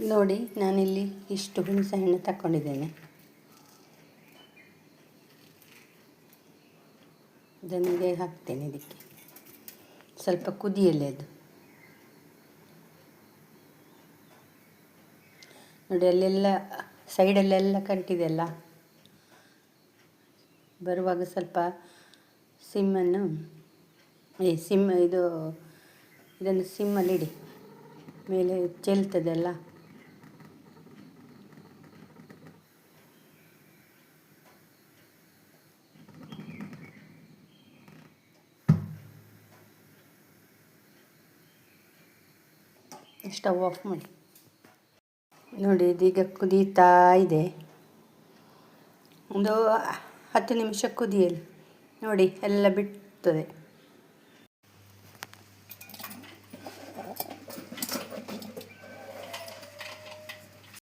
ನೋಡಿ, ನಾನಿಲ್ಲಿ ಇಷ್ಟು ಹುಣಸೆಹಣ್ಣು ತಗೊಂಡಿದ್ದೇನೆ ಇದನ್ನಿಗೆ ಹಾಕ್ತೇನೆ ಇದಕ್ಕೆ. ಸ್ವಲ್ಪ ಕುದಿಯಲ್ಲೇ ಅದು. ನೋಡಿ, ಅಲ್ಲೆಲ್ಲ ಸೈಡಲ್ಲೆಲ್ಲ ಕಂಟಿದೆಯಲ್ಲ? ಬರುವಾಗ ಸ್ವಲ್ಪ ಸಿಮ್ಮನ್ನು, ಏ, ಸಿಮ್, ಇದು, ಇದನ್ನು ಸಿಮ್ಮಲ್ಲಿಡಿ. ಮೇಲೆ ಚೆಲ್ತದಲ್ಲ? ಸ್ಟವ್ ಆಫ್ ಮಾಡಿ. ನೋಡಿ ಇದೀಗ ಕುದೀತಾ ಇದೆ. ಒಂದು ಹತ್ತು ನಿಮಿಷ ಕುದಿಯಲಿ. ನೋಡಿ ಎಲ್ಲ ಬಿಡ್ತದೆ.